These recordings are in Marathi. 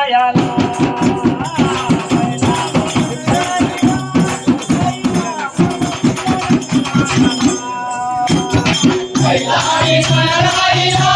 पायाला बैलाडी बैलाडीला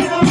Thank you.